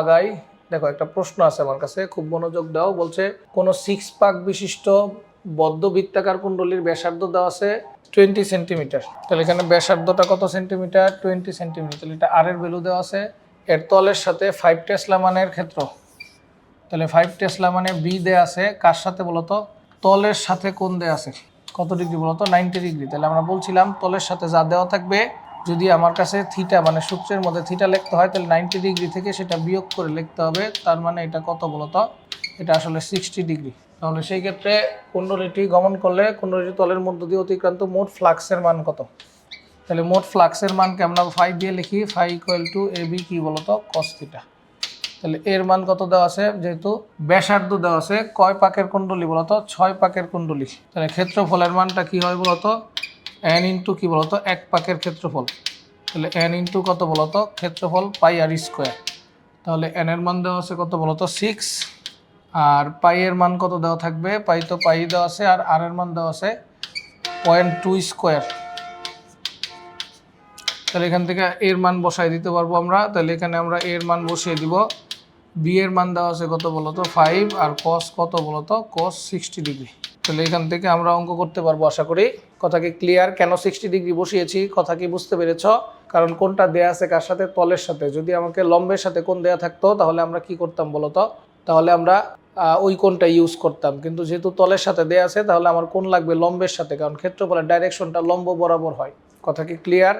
আগাই দেখো একটা প্রশ্ন আছে আমার কাছে, খুব মনোযোগ দাও, বলছে, কোন সিক্স পাক বিশিষ্ট বদ্ধ বৃত্তাকার কুণ্ডলীর ব্যাসার্ধ দেওয়া আছে টোয়েন্টি সেন্টিমিটার তাহলে এখানে ব্যাসার্ধটা কত সেন্টিমিটার টোয়েন্টি সেন্টিমিটার তাহলে এটা আর এর ভ্যালু দেওয়া আছে। এর তলের সাথে ফাইভ টেসলা মানের ক্ষেত্র। তাহলে ফাইভ টেসলা মানে বি দেয়া আছে, কার সাথে বলতো? তলের সাথে কোন দেয়া আছে? কত ডিগ্রি বলতো? নাইনটি ডিগ্রি তাহলে আমরা বলছিলাম, তলের সাথে যা দেওয়া থাকবে যদি আমার কাছে থিটা মানে সূত্রের মধ্যে থিটা লিখতে হয়, তাহলে নাইনটি ডিগ্রি থেকে সেটা বিয়োগ করে লিখতে হবে। তার মানে এটা কত বলতো এটা আসলে সিক্সটি ডিগ্রি তাহলে সেই ক্ষেত্রে কুণ্ডলীটি গমন করলে কুণ্ডলীটি তলের মধ্য দিয়ে অতিক্রান্ত মোট ফ্লাক্সের মান কত? তাহলে মোট ফ্লাক্সের মানকে আমরা ফাইভ দিয়ে লিখি five equal two a b কী বলতো কস থিটা তাহলে এর মান কত দেওয়া আছে? যেহেতু ব্যাসার্ধ দেওয়া আছে, কয় পাকের কুণ্ডলী বলতো ছয় পাকের কুণ্ডলী। তাহলে ক্ষেত্রফলের মানটা কি হয় বলতো এন ইন্টু কি বলতো? এক পাকের ক্ষেত্রফল। তাহলে এন ইন্টু কত বলতো? ক্ষেত্রফল পাই আর স্কোয়ার তাহলে এন এর মান দেওয়া আছে কত বলতো? সিক্স আর পাই এর মান কত দেওয়া থাকবে? পাই তো পাই দেওয়া আছে আর আর এর মান দেওয়া আছে পয়েন্ট টু স্কোয়ার তাহলে এখান থেকে এর মান বসাই দিতে পারব আমরা। তাহলে এখানে আমরা এর মান বসিয়ে দিব। বি এর মান দেওয়া আছে কত বলতো? ফাইভ আর কস কত বলতো? কস সিক্সটি ডিগ্রি তাহলে এখান থেকে আমরা অঙ্ক করতে পারব, আশা করি। কথা কি ক্লিয়ার কেন সিক্সটি ডিগ্রি বসিয়েছি, কথা কি বুঝতে পেরেছ? কারণ কোনটা দেয়া আছে কার সাথে? তলের সাথে। যদি আমাকে লম্বের সাথে কোন দেয়া থাকতো, তাহলে আমরা কি করতাম বলতো তাহলে আমরা ওই কোনটা ইউজ করতাম। কিন্তু যেহেতু তলের সাথে দেয়া আছে, তাহলে আমার কোন লাগবে লম্বের সাথে? কারণ ক্ষেত্রফলের ডাইরেকশনটা লম্ব বরাবর হয়। কথা কি ক্লিয়ার